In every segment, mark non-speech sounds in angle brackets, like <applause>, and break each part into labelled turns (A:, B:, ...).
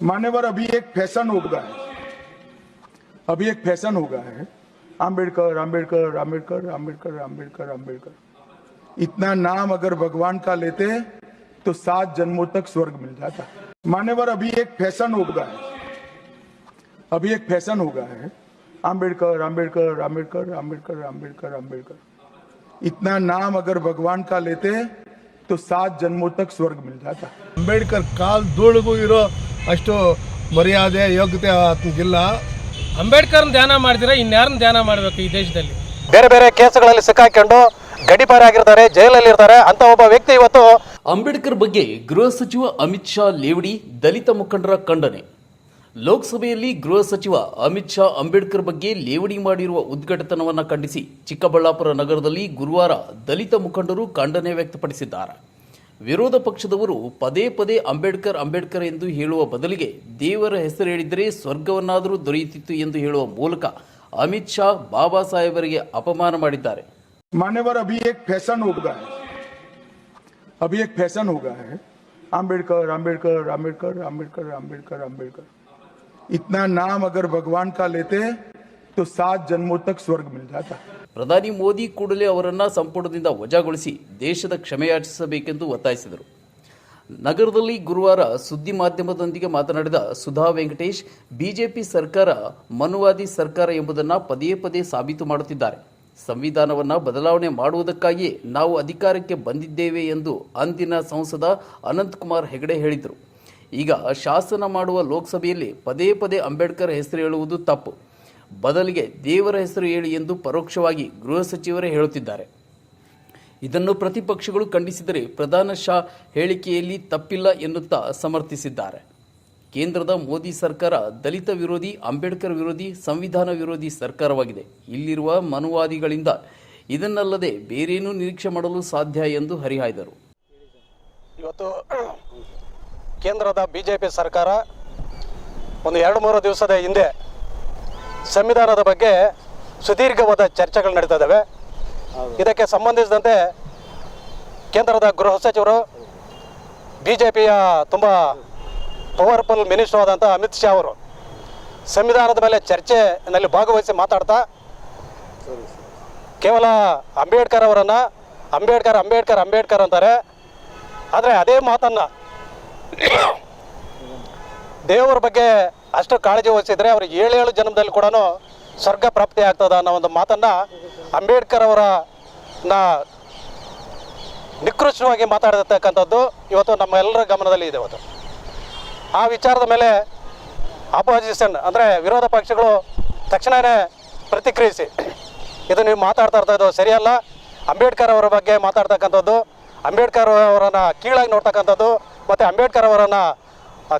A: मान्यवर अभी एक फ़ैशन हो गया है। अभी एक फ़ैशन हो गया है। आम्बेडकर आम्बेडकर आम्बेडकर आम्बेडकर आम्बेडकर आम्बेडकर इतना नाम अगर भगवान का लेते तो सात जन्मों तक स्वर्ग मिल जाता। मान्यवर अभी एक फ़ैशन हो गया है। अभी एक फ़ैशन हो गया है। आम्बेडकर आम्बेडकर आम्बेडकर आम्बेडकर आम्बेडकर आम्बेडकर इतना नाम अगर भगवान का लेते तो सात जन्मों तक स्वर्ग मिल जाता।
B: आम्बेडकर काल दो ಅಷ್ಟು ಮರ್ಯಾದೆ ಯೋಗ್ಯತೆ ಆತನಿಗಿಲ್ಲ
C: ಅಂಬೇಡ್ಕರ್ನ ಧ್ಯಾನ ಮಾಡಿದ್ರೆ ಇನ್ಯಾರನ್ನ ಧ್ಯಾನ ಮಾಡಬೇಕು ಈ ದೇಶದಲ್ಲಿ?
D: ಬೇರೆ ಬೇರೆ ಕೇಸುಗಳಲ್ಲಿ ಸಿಕ್ಕಾಕೊಂಡು ಗಡಿಪಾರಾಗಿರ್ತಾರೆ ಜೈಲಲ್ಲಿ ಇರ್ತಾರೆ ಅಂತ ಒಬ್ಬ ವ್ಯಕ್ತಿ ಇವತ್ತು
E: ಅಂಬೇಡ್ಕರ್ ಬಗ್ಗೆ ಗೃಹ ಸಚಿವ ಅಮಿತ್ ಶಾ ಲೇವಡಿ ದಲಿತ ಮುಖಂಡರ ಖಂಡನೆ. ಲೋಕಸಭೆಯಲ್ಲಿ ಗೃಹ ಸಚಿವ ಅಮಿತ್ ಶಾ ಅಂಬೇಡ್ಕರ್ ಬಗ್ಗೆ ಲೇವಡಿ ಮಾಡಿರುವ ಉದ್ಘಾಟನವನ್ನು ಖಂಡಿಸಿ ಚಿಕ್ಕಬಳ್ಳಾಪುರ ನಗರದಲ್ಲಿ ಗುರುವಾರ ದಲಿತ ಮುಖಂಡರು ಖಂಡನೆ ವ್ಯಕ್ತಪಡಿಸಿದ್ದಾರೆ. ವಿರೋಧ ಪಕ್ಷದವರು ಪದೇ ಪದೇ ಅಂಬೇಡ್ಕರ್ ಅಂಬೇಡ್ಕರ್ ಎಂದು ಹೇಳುವ ಬದಲಿಗೆ ದೇವರ ಹೆಸರು ಹೇಳಿದರೆ ಸ್ವರ್ಗವನ್ನಾದರೂ ದೊರೆಯುತ್ತಿತ್ತು ಎಂದು ಹೇಳುವ ಮೂಲಕ ಅಮಿತ್ ಶಾ ಬಾಬಾ ಸಾಹೇಬರಿಗೆ ಅಪಮಾನ ಮಾಡಿದ್ದಾರೆ
A: मान्यवर अभी एक फैशन हो गया है अभी एक फैशन हो गया है आम्बेडकर आम्बेडकर आम्बेडकर आम्बेडकर आम्बेडकर आम्बेडकर इतना नाम अगर भगवान का लेते तो सात जन्मों तक स्वर्ग मिल जाता
E: ಪ್ರಧಾನಿ ಮೋದಿ ಕೂಡಲೇ ಅವರನ್ನ ಸಂಪುಟದಿಂದ ವಜಾಗೊಳಿಸಿ ದೇಶದ ಕ್ಷಮೆಯಾಚಿಸಬೇಕೆಂದು ಒತ್ತಾಯಿಸಿದರು ನಗರದಲ್ಲಿ ಗುರುವಾರ ಸುದ್ದಿ ಮಾಧ್ಯಮದೊಂದಿಗೆ ಮಾತನಾಡಿದ ಸುಧಾ ವೆಂಕಟೇಶ್ ಬಿಜೆಪಿ ಸರ್ಕಾರ ಮನುವಾದಿ ಸರ್ಕಾರ ಎಂಬುದನ್ನು ಪದೇ ಪದೇ ಸಾಬೀತು ಮಾಡುತ್ತಿದ್ದಾರೆ ಸಂವಿಧಾನವನ್ನು ಬದಲಾವಣೆ ಮಾಡುವುದಕ್ಕಾಗಿಯೇ ನಾವು ಅಧಿಕಾರಕ್ಕೆ ಬಂದಿದ್ದೇವೆ ಎಂದು ಅಂದಿನ ಸಂಸದ ಅನಂತಕುಮಾರ್ ಹೆಗಡೆ ಹೇಳಿದರು ಈಗ ಶಾಸನ ಮಾಡುವ ಲೋಕಸಭೆಯಲ್ಲಿ ಪದೇ ಪದೇ ಅಂಬೇಡ್ಕರ್ ಹೆಸರು ಹೇಳುವುದು ತಪ್ಪು ಬದಲಿಗೆ ದೇವರ ಹೆಸರು ಹೇಳಿ ಎಂದು ಪರೋಕ್ಷವಾಗಿ ಗೃಹ ಸಚಿವರೇ ಹೇಳುತ್ತಿದ್ದಾರೆ. ಇದನ್ನು ಪ್ರತಿಪಕ್ಷಗಳು ಖಂಡಿಸಿದರೆ ಪ್ರಧಾನ ಶಾ ಹೇಳಿಕೆಯಲ್ಲಿ ತಪ್ಪಿಲ್ಲ ಎನ್ನುತ್ತಾ ಸಮರ್ಥಿಸಿದ್ದಾರೆ. ಕೇಂದ್ರದ ಮೋದಿ ಸರ್ಕಾರ ದಲಿತ ವಿರೋಧಿ, ಅಂಬೇಡ್ಕರ್ ವಿರೋಧಿ, ಸಂವಿಧಾನ ವಿರೋಧಿ ಸರ್ಕಾರವಾಗಿದೆ. ಇಲ್ಲಿರುವ ಮನುವಾದಿಗಳಿಂದ ಇದನ್ನಲ್ಲದೆ ಬೇರೇನೂ ನಿರೀಕ್ಷೆ ಮಾಡಲು ಸಾಧ್ಯ ಎಂದು ಹರಿಹಾಯ್ದರು.
D: ಇವತ್ತು ಕೇಂದ್ರದ ಬಿಜೆಪಿ ಸರ್ಕಾರ ಒಂದು ಎರಡು ಮೂರು ದಿವಸದ ಹಿಂದೆ ಸಂವಿಧಾನದ ಬಗ್ಗೆ ಸುದೀರ್ಘವಾದ ಚರ್ಚೆಗಳು ನಡೀತಾ ಇದ್ದಾವೆ. ಇದಕ್ಕೆ ಸಂಬಂಧಿಸಿದಂತೆ ಕೇಂದ್ರದ ಗೃಹ ಸಚಿವರು ಬಿ ಜೆ ಪಿಯ ತುಂಬ ಪವರ್ಫುಲ್ ಮಿನಿಸ್ಟರ್ ಆದಂಥ ಅಮಿತ್ ಶಾ ಅವರು ಸಂವಿಧಾನದ ಮೇಲೆ ಚರ್ಚೆನಲ್ಲಿ ಭಾಗವಹಿಸಿ ಮಾತಾಡ್ತಾ ಕೇವಲ ಅಂಬೇಡ್ಕರ್ ಅವರನ್ನು ಅಂಬೇಡ್ಕರ್ ಅಂಬೇಡ್ಕರ್ ಅಂಬೇಡ್ಕರ್ ಅಂತಾರೆ. ಆದರೆ ಅದೇ ಮಾತನ್ನು ದೇವರ ಬಗ್ಗೆ ಅಷ್ಟು ಕಾಳಜಿ ವಹಿಸಿದ್ರೆ ಅವ್ರಿಗೆ ಏಳು ಏಳು ಜನ್ಮದಲ್ಲಿ ಕೂಡ ಸ್ವರ್ಗ ಪ್ರಾಪ್ತಿ ಆಗ್ತದ ಅನ್ನೋ ಒಂದು ಮಾತನ್ನು ಅಂಬೇಡ್ಕರ್ ಅವರ ನ ನಿಕೃಷ್ಟವಾಗಿ ಮಾತಾಡಿರ್ತಕ್ಕಂಥದ್ದು ಇವತ್ತು ನಮ್ಮೆಲ್ಲರ ಗಮನದಲ್ಲಿ ಇದೆ ಇವತ್ತು. ಆ ವಿಚಾರದ ಮೇಲೆ ಅಪೋಸಿಷನ್ ಅಂದರೆ ವಿರೋಧ ಪಕ್ಷಗಳು ತಕ್ಷಣವೇ ಪ್ರತಿಕ್ರಿಯಿಸಿ. ಇದು ನೀವು ಮಾತಾಡ್ತಾ ಇರ್ತದ್ದು ಸರಿಯಲ್ಲ. ಅಂಬೇಡ್ಕರ್ ಅವರ ಬಗ್ಗೆ ಮಾತಾಡ್ತಕ್ಕಂಥದ್ದು, ಅಂಬೇಡ್ಕರ್ ಅವರನ್ನು ಕೀಳಾಗಿ ನೋಡ್ತಕ್ಕಂಥದ್ದು, ಮತ್ತು ಅಂಬೇಡ್ಕರ್ ಅವರನ್ನು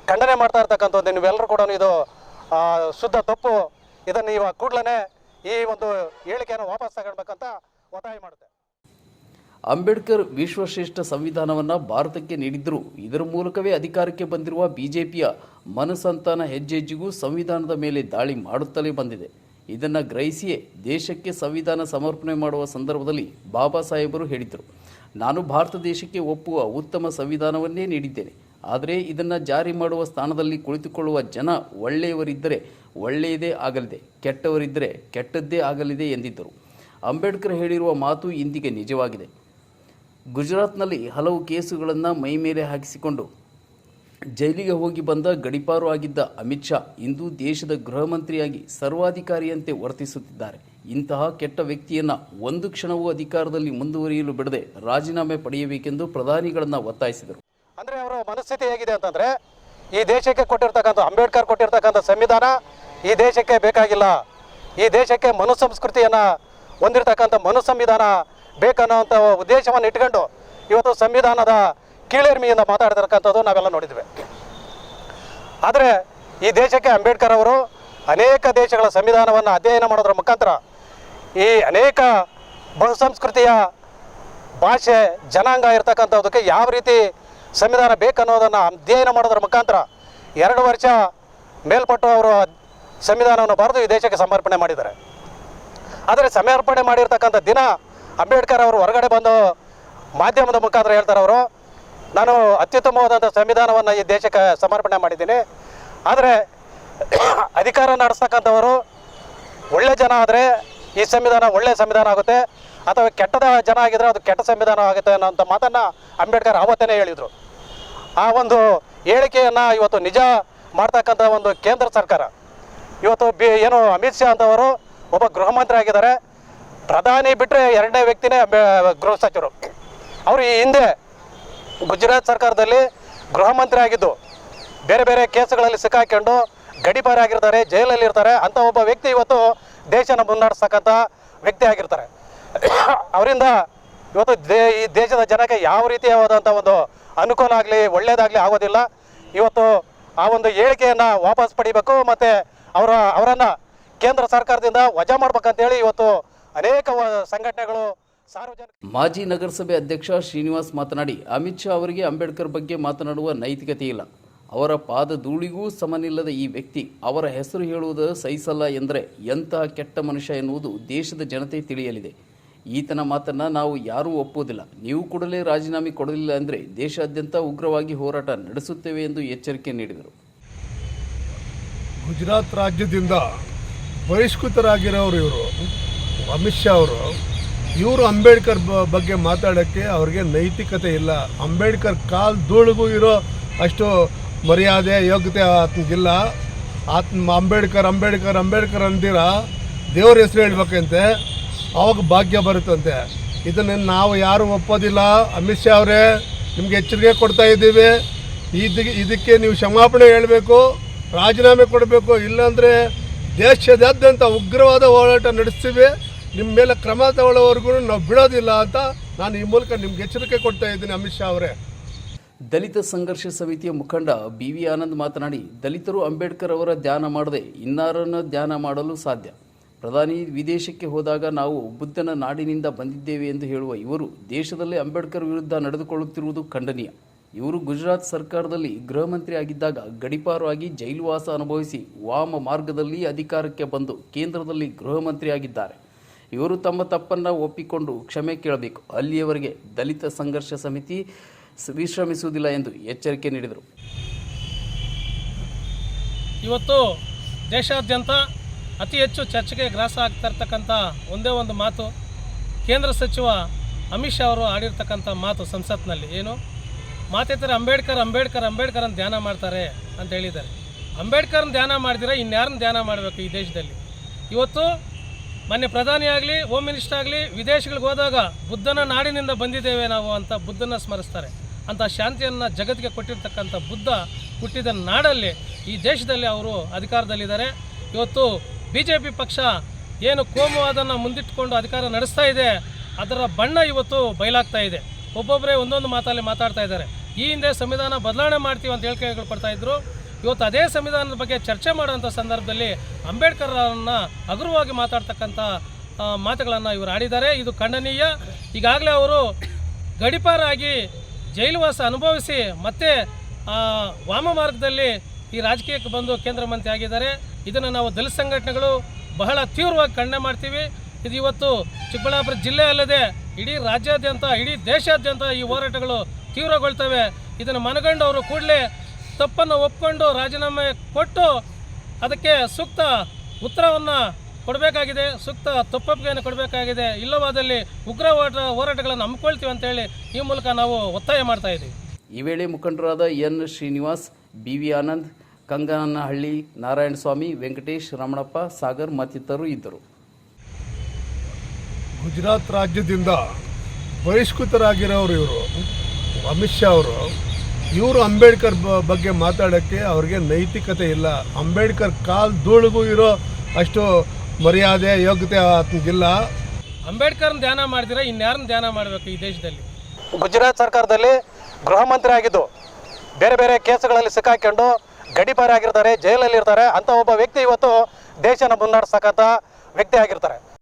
D: ಖಂಡನೆ ಮಾಡ್ತಾ ಇರ್ತಕ್ಕಂಥದ್ದು ನೀವೆಲ್ಲರೂ ಕೂಡ ಇದು ಶುದ್ಧ ತಪ್ಪು, ಇದನ್ನು ಇವಾಗ ಕೂಡಲೇ ಈ ಒಂದು ಹೇಳಿಕೆಯನ್ನು ವಾಪಸ್ ತಗೊಳ್ಬೇಕಂತ ಒತ್ತಾಯ ಮಾಡುತ್ತೆ.
E: ಅಂಬೇಡ್ಕರ್ ವಿಶ್ವಶ್ರೇಷ್ಠ ಸಂವಿಧಾನವನ್ನು ಭಾರತಕ್ಕೆ ನೀಡಿದ್ದರು ಇದರ ಮೂಲಕವೇ ಅಧಿಕಾರಕ್ಕೆ ಬಂದಿರುವ ಬಿಜೆಪಿಯ ಮನಸಂತಾನ ಹೆಜ್ಜೆಜ್ಜೆಗೂ ಸಂವಿಧಾನದ ಮೇಲೆ ದಾಳಿ ಮಾಡುತ್ತಲೇ ಬಂದಿದೆ. ಇದನ್ನು ಗ್ರಹಿಸಿಯೇ ದೇಶಕ್ಕೆ ಸಂವಿಧಾನ ಸಮರ್ಪಣೆ ಮಾಡುವ ಸಂದರ್ಭದಲ್ಲಿ ಬಾಬಾ ಸಾಹೇಬರು ಹೇಳಿದರು. ನಾನು ಭಾರತ ದೇಶಕ್ಕೆ ಒಪ್ಪುವ ಉತ್ತಮ ಸಂವಿಧಾನವನ್ನೇ ನೀಡಿದ್ದೇನೆ. ಆದರೆ ಇದನ್ನು ಜಾರಿ ಮಾಡುವ ಸ್ಥಾನದಲ್ಲಿ ಕುಳಿತುಕೊಳ್ಳುವ ಜನ ಒಳ್ಳೆಯವರಿದ್ದರೆ ಒಳ್ಳೆಯದೇ ಆಗಲಿದೆ, ಕೆಟ್ಟವರಿದ್ದರೆ ಕೆಟ್ಟದ್ದೇ ಆಗಲಿದೆ ಎಂದಿದ್ದರು. ಅಂಬೇಡ್ಕರ್ ಹೇಳಿರುವ ಮಾತು ಇಂದಿಗೆ ನಿಜವಾಗಿದೆ. ಗುಜರಾತ್ನಲ್ಲಿ ಹಲವು ಕೇಸುಗಳನ್ನು ಮೈಮೇಲೆ ಹಾಕಿಸಿಕೊಂಡು ಜೈಲಿಗೆ ಹೋಗಿ ಬಂದ ಗಡಿಪಾರು ಆಗಿದ್ದ ಅಮಿತ್ ಶಾ ಇಂದು ದೇಶದ ಗೃಹ ಮಂತ್ರಿಯಾಗಿ ಸರ್ವಾಧಿಕಾರಿಯಂತೆ ವರ್ತಿಸುತ್ತಿದ್ದಾರೆ. ಇಂತಹ ಕೆಟ್ಟ ವ್ಯಕ್ತಿಯನ್ನು ಒಂದು ಕ್ಷಣವೂ ಅಧಿಕಾರದಲ್ಲಿ ಮುಂದುವರಿಯಲು ಬಿಡದೆ ರಾಜೀನಾಮೆ ಪಡೆಯಬೇಕೆಂದು ಪ್ರಧಾನಿಗಳನ್ನು ಒತ್ತಾಯಿಸಿದರು.
D: ಅಂದರೆ ಅವರ ಮನಸ್ಥಿತಿ ಹೇಗಿದೆ ಅಂತಂದರೆ, ಈ ದೇಶಕ್ಕೆ ಕೊಟ್ಟಿರ್ತಕ್ಕಂಥ ಅಂಬೇಡ್ಕರ್ ಕೊಟ್ಟಿರ್ತಕ್ಕಂಥ ಸಂವಿಧಾನ ಈ ದೇಶಕ್ಕೆ ಬೇಕಾಗಿಲ್ಲ. ಈ ದೇಶಕ್ಕೆ ಮನು ಸಂಸ್ಕೃತಿಯನ್ನು ಹೊಂದಿರತಕ್ಕಂಥ ಮನು ಸಂವಿಧಾನ ಬೇಕನ್ನೋಂಥ ಉದ್ದೇಶವನ್ನು ಇಟ್ಕೊಂಡು ಇವತ್ತು ಸಂವಿಧಾನದ ಕೀಳರಿಮೆಯಿಂದ ಮಾತಾಡ್ತಿರ್ತಕ್ಕಂಥದ್ದು ನಾವೆಲ್ಲ ನೋಡಿದ್ವಿ. ಆದರೆ ಈ ದೇಶಕ್ಕೆ ಅಂಬೇಡ್ಕರ್ ಅವರು ಅನೇಕ ದೇಶಗಳ ಸಂವಿಧಾನವನ್ನು ಅಧ್ಯಯನ ಮಾಡೋದ್ರ ಮುಖಾಂತರ ಈ ಅನೇಕ ಬಹುಸಂಸ್ಕೃತಿಯ ಭಾಷೆ ಜನಾಂಗ ಇರತಕ್ಕಂಥದಕ್ಕೆ ಯಾವ ರೀತಿ ಸಂವಿಧಾನ ಬೇಕನ್ನೋದನ್ನು ಅಧ್ಯಯನ ಮಾಡೋದ್ರ ಮುಖಾಂತರ ಎರಡು ವರ್ಷ ಮೇಲ್ಪಟ್ಟು ಅವರು ಸಂವಿಧಾನವನ್ನು ಬರೆದು ಈ ದೇಶಕ್ಕೆ ಸಮರ್ಪಣೆ ಮಾಡಿದ್ದಾರೆ. ಆದರೆ ಸಮರ್ಪಣೆ ಮಾಡಿರ್ತಕ್ಕಂಥ ದಿನ ಅಂಬೇಡ್ಕರ್ ಅವರು ಹೊರಗಡೆ ಬಂದು ಮಾಧ್ಯಮದ ಮುಖಾಂತರ ಹೇಳ್ತಾರೆ ಅವರು, ನಾನು ಅತ್ಯುತ್ತಮವಾದಂಥ ಸಂವಿಧಾನವನ್ನು ಈ ದೇಶಕ್ಕೆ ಸಮರ್ಪಣೆ ಮಾಡಿದ್ದೀನಿ. ಆದರೆ <coughs> ಅಧಿಕಾರ ನಡೆಸ್ತಕ್ಕಂಥವರು ಒಳ್ಳೆ ಜನ ಆದರೆ ಈ ಸಂವಿಧಾನ ಒಳ್ಳೆ ಸಂವಿಧಾನ ಆಗುತ್ತೆ, ಅಥವಾ ಕೆಟ್ಟದ ಜನ ಆಗಿದ್ರೆ ಅದು ಕೆಟ್ಟ ಸಂವಿಧಾನ ಆಗುತ್ತೆ ಅನ್ನೋಂಥ ಮಾತನ್ನು ಅಂಬೇಡ್ಕರ್ ಆವತ್ತೇ ಹೇಳಿದರು. ಆ ಒಂದು ಹೇಳಿಕೆಯನ್ನು ಇವತ್ತು ನಿಜ ಮಾಡ್ತಕ್ಕಂಥ ಒಂದು ಕೇಂದ್ರ ಸರ್ಕಾರ. ಇವತ್ತು ಬಿ, ಏನು ಅಮಿತ್ ಶಾ ಅಂತವರು ಒಬ್ಬ ಗೃಹ ಮಂತ್ರಿ ಆಗಿದ್ದಾರೆ. ಪ್ರಧಾನಿ ಬಿಟ್ಟರೆ ಎರಡನೇ ವ್ಯಕ್ತಿನೇ ಗೃಹ ಸಚಿವರು. ಅವರು ಈ ಹಿಂದೆ ಗುಜರಾತ್ ಸರ್ಕಾರದಲ್ಲಿ ಗೃಹ ಮಂತ್ರಿ ಆಗಿದ್ದು, ಬೇರೆ ಬೇರೆ ಕೇಸುಗಳಲ್ಲಿ ಸಿಕ್ಕಾಕೊಂಡು ಜೈಲಲ್ಲಿ ಇರ್ತಾರೆ ಅಂಥ ಒಬ್ಬ ವ್ಯಕ್ತಿ ಇವತ್ತು ದೇಶನ ಮುನ್ನಡೆಸ್ತಕ್ಕಂಥ ವ್ಯಕ್ತಿ ಆಗಿರ್ತಾರೆ. ಅವರಿಂದ ಇವತ್ತು ದೇ, ಈ ದೇಶದ ಜನಕ್ಕೆ ಯಾವ ರೀತಿಯಾದಂಥ ಒಂದು ಅನುಕೂಲ ಆಗಲಿ ಒಳ್ಳೆಯದಾಗಲಿ ಆಗೋದಿಲ್ಲ. ಇವತ್ತು ಆ ಒಂದು ಹೇಳಿಕೆಯನ್ನು ವಾಪಸ್ ಪಡಿಬೇಕು ಮತ್ತು ಅವರ, ಅವರನ್ನು ಕೇಂದ್ರ ಸರ್ಕಾರದಿಂದ ವಜಾ ಮಾಡ್ಬೇಕಂತೇಳಿ ಇವತ್ತು ಅನೇಕ ಸಂಘಟನೆಗಳು ಸಾರ್ವಜನಿಕ
E: ಮಾಜಿ ನಗರಸಭೆ ಅಧ್ಯಕ್ಷ ಶ್ರೀನಿವಾಸ್ ಮಾತನಾಡಿ, ಅಮಿತ್ ಶಾ ಅವರಿಗೆ ಅಂಬೇಡ್ಕರ್ ಬಗ್ಗೆ ಮಾತನಾಡುವ ನೈತಿಕತೆ ಇಲ್ಲ. ಅವರ ಪಾದ ಧೂಳಿಗೂ ಸಮನಿಲ್ಲದ ಈ ವ್ಯಕ್ತಿ ಅವರ ಹೆಸರು ಹೇಳುವುದು ಸಹಿಸಲ್ಲ ಎಂದರೆ ಎಂತಹ ಕೆಟ್ಟ ಮನುಷ್ಯ ಎನ್ನುವುದು ದೇಶದ ಜನತೆ ತಿಳಿಯಲಿದೆ. ಈತನ ಮಾತನ್ನ ನಾವು ಯಾರೂ ಒಪ್ಪುವುದಿಲ್ಲ. ನೀವು ಕೂಡಲೇ ರಾಜೀನಾಮೆ ಕೊಡಲಿಲ್ಲ ಅಂದರೆ ದೇಶಾದ್ಯಂತ ಉಗ್ರವಾಗಿ ಹೋರಾಟ ನಡೆಸುತ್ತೇವೆ ಎಂದು ಎಚ್ಚರಿಕೆ ನೀಡಿದರು.
B: ಗುಜರಾತ್ ರಾಜ್ಯದಿಂದ ಬಹಿಷ್ಕೃತರಾಗಿರೋರು ಇವರು. ಅಮಿತ್ ಶಾ ಅವರು. ಇವರು ಅಂಬೇಡ್ಕರ್ ಬಗ್ಗೆ ಮಾತಾಡೋಕ್ಕೆ ಅವ್ರಿಗೆ ನೈತಿಕತೆ ಇಲ್ಲ. ಅಂಬೇಡ್ಕರ್ ಕಾಲ್ ಧೂಳಿಗೂ ಇರೋ ಅಷ್ಟು ಮರ್ಯಾದೆ, ಯೋಗ್ಯತೆ ಆತನಿಗಿಲ್ಲ ಆತ್ಮ, ಅಂಬೇಡ್ಕರ್ ಅಂಬೇಡ್ಕರ್ ಅಂಬೇಡ್ಕರ್ ಅಂದಿರ ದೇವ್ರ ಹೆಸರು ಹೇಳ್ಬೇಕಂತೆ. ಅವಾಗ ಭಾಗ್ಯ ಬರುತ್ತಂತೆ. ಇದನ್ನು ನಾವು ಯಾರು ಒಪ್ಪೋದಿಲ್ಲ. ಅಮಿತ್ ಶಾ ಅವರೇ, ನಿಮ್ಗೆ ಎಚ್ಚರಿಕೆ ಕೊಡ್ತಾ ಇದ್ದೀವಿ. ಇದಕ್ಕೆ ಇದಕ್ಕೆ ನೀವು ಕ್ಷಮಾಪಣೆ ಹೇಳಬೇಕು, ರಾಜೀನಾಮೆ ಕೊಡಬೇಕು. ಇಲ್ಲಾಂದರೆ ದೇಶದಾದ್ಯಂತ ಉಗ್ರವಾದ ಹೋರಾಟ ನಡೆಸ್ತೀವಿ. ನಿಮ್ಮ ಮೇಲೆ ಕ್ರಮ ತಗೊಳ್ಳೋವರೆಗೂ ನಾವು ಬಿಡೋದಿಲ್ಲ ಅಂತ ನಾನು ಈ ಮೂಲಕ ನಿಮ್ಗೆ ಎಚ್ಚರಿಕೆ ಕೊಡ್ತಾ ಇದ್ದೀನಿ ಅಮಿತ್ ಶಾ ಅವರೇ.
E: ದಲಿತ ಸಂಘರ್ಷ ಸಮಿತಿಯ ಮುಖಂಡ ಬಿ ವಿ ಆನಂದ್ ಮಾತನಾಡಿ, ದಲಿತರು ಅಂಬೇಡ್ಕರ್ ಅವರ ಧ್ಯಾನ ಮಾಡದೆ ಇನ್ನಾರನ್ನು ಧ್ಯಾನ ಮಾಡಲು ಸಾಧ್ಯ. ಪ್ರಧಾನಿ ವಿದೇಶಕ್ಕೆ ಹೋದಾಗ ನಾವು ಬುದ್ಧನ ನಾಡಿನಿಂದ ಬಂದಿದ್ದೇವೆ ಎಂದು ಹೇಳುವ ಇವರು ದೇಶದಲ್ಲಿ ಅಂಬೇಡ್ಕರ್ ವಿರುದ್ಧ ನಡೆದುಕೊಳ್ಳುತ್ತಿರುವುದು ಖಂಡನೀಯ. ಇವರು ಗುಜರಾತ್ ಸರ್ಕಾರದಲ್ಲಿ ಗೃಹ ಮಂತ್ರಿ ಆಗಿದ್ದಾಗ ಗಡಿಪಾರು ಆಗಿ ಜೈಲುವಾಸ ಅನುಭವಿಸಿ ವಾಮ ಮಾರ್ಗದಲ್ಲಿ ಅಧಿಕಾರಕ್ಕೆ ಬಂದು ಕೇಂದ್ರದಲ್ಲಿ ಗೃಹ ಮಂತ್ರಿ ಆಗಿದ್ದಾರೆ. ಇವರು ತಮ್ಮ ತಪ್ಪನ್ನು ಒಪ್ಪಿಕೊಂಡು ಕ್ಷಮೆ ಕೇಳಬೇಕು. ಅಲ್ಲಿಯವರೆಗೆ ದಲಿತ ಸಂಘರ್ಷ ಸಮಿತಿ ವಿಶ್ರಮಿಸುವುದಿಲ್ಲ ಎಂದು ಎಚ್ಚರಿಕೆ ನೀಡಿದರು.
C: ಇವತ್ತು ದೇಶಾದ್ಯಂತ ಅತಿ ಹೆಚ್ಚು ಚರ್ಚೆಗೆ ಗ್ರಾಸ ಆಗ್ತಾ ಇರ್ತಕ್ಕಂಥ ಒಂದೇ ಒಂದು ಮಾತು, ಕೇಂದ್ರ ಸಚಿವ ಅಮಿತ್ ಶಾ ಅವರು ಆಡಿರ್ತಕ್ಕಂಥ ಮಾತು ಸಂಸತ್ನಲ್ಲಿ ಏನು? ಮಾತೇತರ ಅಂಬೇಡ್ಕರ್ ಅಂಬೇಡ್ಕರ್ ಅಂಬೇಡ್ಕರ್ ಅಂತ ಧ್ಯಾನ ಮಾಡ್ತಾರೆ ಅಂತ ಹೇಳಿದ್ದಾರೆ. ಅಂಬೇಡ್ಕರ್ನ ಧ್ಯಾನ ಮಾಡಿದರೆ, ಇನ್ಯಾರನ್ನ ಧ್ಯಾನ ಮಾಡಬೇಕು ಈ ದೇಶದಲ್ಲಿ? ಇವತ್ತು ಮೊನ್ನೆ ಪ್ರಧಾನಿ ಆಗಲಿ, ಹೋಮ್ ಮಿನಿಸ್ಟರ್ ಆಗಲಿ, ವಿದೇಶಗಳಿಗೆ ಹೋದಾಗ ಬುದ್ಧನ ನಾಡಿನಿಂದ ಬಂದಿದ್ದೇವೆ ನಾವು ಅಂತ ಬುದ್ಧನ ಸ್ಮರಿಸ್ತಾರೆ. ಅಂತ ಶಾಂತಿಯನ್ನು ಜಗತ್ತಿಗೆ ಕೊಟ್ಟಿರ್ತಕ್ಕಂಥ ಬುದ್ಧ ಹುಟ್ಟಿದ ನಾಡಲ್ಲಿ ಈ ದೇಶದಲ್ಲಿ ಅವರು ಅಧಿಕಾರದಲ್ಲಿದ್ದಾರೆ. ಇವತ್ತು ಬಿ ಜೆ ಪಿ ಪಕ್ಷ ಏನು ಕೋಮುವಾದನ್ನು ಮುಂದಿಟ್ಟುಕೊಂಡು ಅಧಿಕಾರ ನಡೆಸ್ತಾ ಇದೆ, ಅದರ ಬಣ್ಣ ಇವತ್ತು ಬಯಲಾಗ್ತಾ ಇದೆ. ಒಬ್ಬೊಬ್ಬರೇ ಒಂದೊಂದು ಮಾತಲ್ಲಿ ಮಾತಾಡ್ತಾ ಇದ್ದಾರೆ. ಈ ಹಿಂದೆ ಸಂವಿಧಾನ ಬದಲಾವಣೆ ಮಾಡ್ತೀವಿ ಅಂತ ಹೇಳಿಕೆಗಳು ಪಡ್ತಾ ಇದ್ರು. ಇವತ್ತು ಅದೇ ಸಂವಿಧಾನದ ಬಗ್ಗೆ ಚರ್ಚೆ ಮಾಡುವಂಥ ಸಂದರ್ಭದಲ್ಲಿ ಅಂಬೇಡ್ಕರ್ ಅವರನ್ನು ಹಗುರವಾಗಿ ಮಾತಾಡ್ತಕ್ಕಂಥ ಮಾತುಗಳನ್ನು ಇವರು ಆಡಿದ್ದಾರೆ. ಇದು ಖಂಡನೀಯ. ಈಗಾಗಲೇ ಅವರು ಗಡಿಪಾರಾಗಿ ಜೈಲುವಾಸ ಅನುಭವಿಸಿ ಮತ್ತೆ ವಾಮ ಮಾರ್ಗದಲ್ಲಿ ಈ ರಾಜಕೀಯಕ್ಕೆ ಬಂದು ಕೇಂದ್ರ ಮಂತ್ರಿ ಆಗಿದ್ದಾರೆ. ಇದನ್ನು ನಾವು ದಲಿತ ಸಂಘಟನೆಗಳು ಬಹಳ ತೀವ್ರವಾಗಿ ಖಂಡನೆ ಮಾಡ್ತೀವಿ. ಇದು ಇವತ್ತು ಚಿಕ್ಕಬಳ್ಳಾಪುರ ಜಿಲ್ಲೆ ಅಲ್ಲದೆ ಇಡೀ ರಾಜ್ಯಾದ್ಯಂತ, ಇಡೀ ದೇಶಾದ್ಯಂತ ಈ ಹೋರಾಟಗಳು ತೀವ್ರಗೊಳ್ತವೆ. ಇದನ್ನು ಮನಗಂಡು ಅವರು ಕೂಡಲೇ ತಪ್ಪನ್ನು ಒಪ್ಪಿಕೊಂಡು ರಾಜೀನಾಮೆ ಕೊಟ್ಟು ಅದಕ್ಕೆ ಸೂಕ್ತ ಉತ್ತರವನ್ನು ಕೊಡಬೇಕಾಗಿದೆ, ಸೂಕ್ತ ತಪ್ಪೊಪ್ಪಿಗೆಯನ್ನು ಕೊಡಬೇಕಾಗಿದೆ. ಇಲ್ಲವಾದಲ್ಲಿ ಉಗ್ರ ಹೋರಾಟ, ಹೋರಾಟಗಳನ್ನು ಹಮ್ಮಿಕೊಳ್ತೀವಿ ಅಂತೇಳಿ ಈ ಮೂಲಕ ನಾವು ಒತ್ತಾಯ ಮಾಡ್ತಾ ಇದ್ದೀವಿ.
E: ಈ ವೇಳೆ ಮುಖಂಡರಾದ N Srinivas, B V Anand Kanganahalli Narayanaswamy Venkatesh Ramanappa Sagar ಮತ್ತಿತರರು ಇದ್ದರು.
B: ಗುಜರಾತ್ ರಾಜ್ಯದಿಂದ ಬಹಿಷ್ಕೃತರಾಗಿರೋರು ಇವರು. ಅಮಿತ್ ಶಾ ಅವರು. ಇವರು ಅಂಬೇಡ್ಕರ್ ಬಗ್ಗೆ ಮಾತಾಡೋಕ್ಕೆ ಅವ್ರಿಗೆ ನೈತಿಕತೆ ಇಲ್ಲ. ಅಂಬೇಡ್ಕರ್ ಕಾಲ್ ಧೂಳಿಗೂ ಇರೋ ಅಷ್ಟು ಮರ್ಯಾದೆ ಯೋಗ್ಯತೆ ಆತನಿಗಿಲ್ಲ
C: ಅಂಬೇಡ್ಕರ್ನ ಧ್ಯಾನ ಮಾಡಿದ್ರೆ ಇನ್ಯಾರನ್ನ ಧ್ಯಾನ ಮಾಡಬೇಕು ಈ ದೇಶದಲ್ಲಿ?
D: ಗುಜರಾತ್ ಸರ್ಕಾರದಲ್ಲಿ ಗೃಹ ಮಂತ್ರಿ ಆಗಿದ್ದು ಬೇರೆ ಬೇರೆ ಕೇಸುಗಳಲ್ಲಿ ಸಿಕ್ಕಾಕೊಂಡು ಗಡಿಪಾರಿ ಆಗಿರ್ತಾರೆ ಜೈಲಲ್ಲಿ ಇರ್ತಾರೆ ಅಂಥ ಒಬ್ಬ ವ್ಯಕ್ತಿ ಇವತ್ತು ದೇಶನ ಮುನ್ನಡೆಸ್ತಕ್ಕಂಥ ವ್ಯಕ್ತಿ ಆಗಿರ್ತಾರೆ.